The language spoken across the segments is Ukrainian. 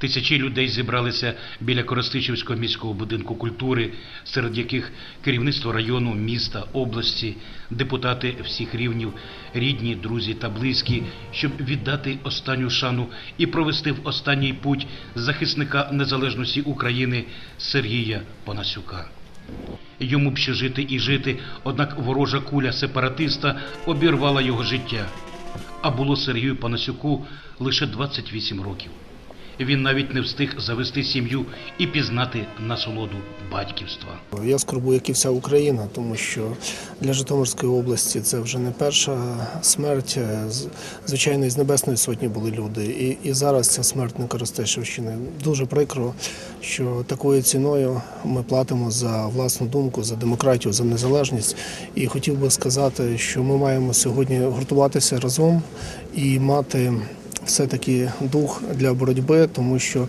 Тисячі людей зібралися біля Коростичівського міського будинку культури, серед яких керівництво району, міста, області, депутати всіх рівнів, рідні, друзі та близькі, щоб віддати останню шану і провести в останній путь захисника незалежності України Сергія Панасюка. Йому б ще жити і жити, однак ворожа куля сепаратиста обірвала його життя. А було Сергію Панасюку лише 28 років. Він навіть не встиг завести сім'ю і пізнати насолоду батьківства. Я скорбую, як і вся Україна, тому що для Житомирської області це вже не перша смерть. Звичайно, із Небесної Сотні були люди. І, і зараз ця смерть на Коростешівщини. Дуже прикро, що такою ціною ми платимо за власну думку, за демократію, за незалежність. І хотів би сказати, що ми маємо сьогодні гуртуватися разом і мати все-таки дух для боротьби, тому що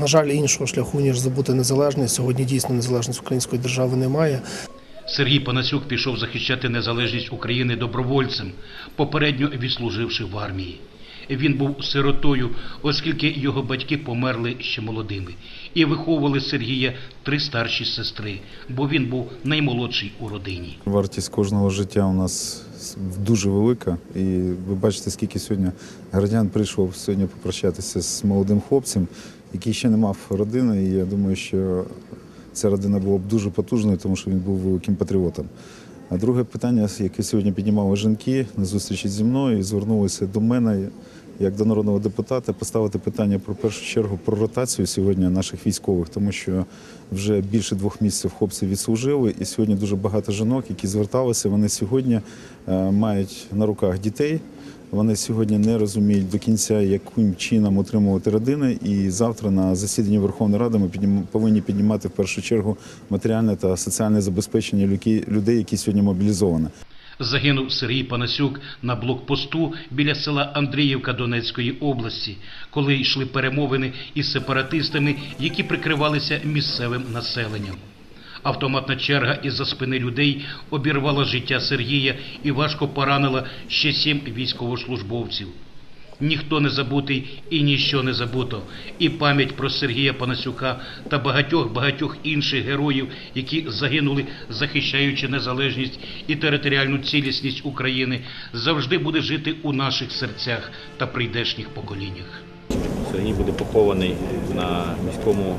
на жаль, іншого шляху ніж забути незалежність. Сьогодні дійсно незалежність української держави немає. Сергій Панасюк пішов захищати незалежність України добровольцем, попередньо відслуживши в армії. Він був сиротою, оскільки його батьки померли ще молодими, і виховували Сергія три старші сестри, бо він був наймолодший у родині. Вартість кожного життя у нас дуже велика, і ви бачите, скільки сьогодні громадян прийшов сьогодні попрощатися з молодим хлопцем, який ще не мав родини. І я думаю, що ця родина була б дуже потужною, тому що він був великим патріотом. А друге питання, яке сьогодні піднімали жінки на зустрічі зі мною, і звернулися до мене як до народного депутата, поставити питання про першу чергу про ротацію сьогодні наших військових, тому що вже більше двох місяців хлопці відслужили, і сьогодні дуже багато жінок, які зверталися. Вони сьогодні е, мають на руках дітей. Вони сьогодні не розуміють до кінця, яким чином утримувати родини. І завтра на засіданні Верховної Ради ми повинні піднімати в першу чергу матеріальне та соціальне забезпечення людей, які сьогодні мобілізовані. Загинув Сергій Панасюк на блокпосту біля села Андріївка Донецької області, коли йшли перемовини із сепаратистами, які прикривалися місцевим населенням. Автоматна черга із-за спини людей обірвала життя Сергія і важко поранила ще сім військовослужбовців. Ніхто не забутий і ніщо не забуто. І пам'ять про Сергія Панасюка та багатьох-багатьох інших героїв, які загинули, захищаючи незалежність і територіальну цілісність України, завжди буде жити у наших серцях та прийдешніх поколіннях. Сергій буде похований на міському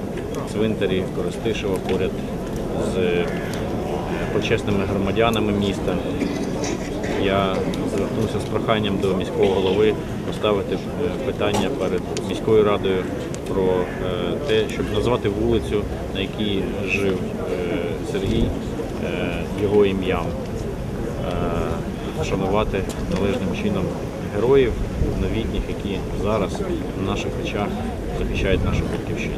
цвинтарі Коростишева поряд з почесними громадянами міста. Я звернувся з проханням до міського голови поставити е, питання перед міською радою про е, те, щоб назвати вулицю, на якій жив е, Сергій, його ім'ям, шанувати належним чином героїв новітніх, які зараз на наших очах захищають нашу батьківщину.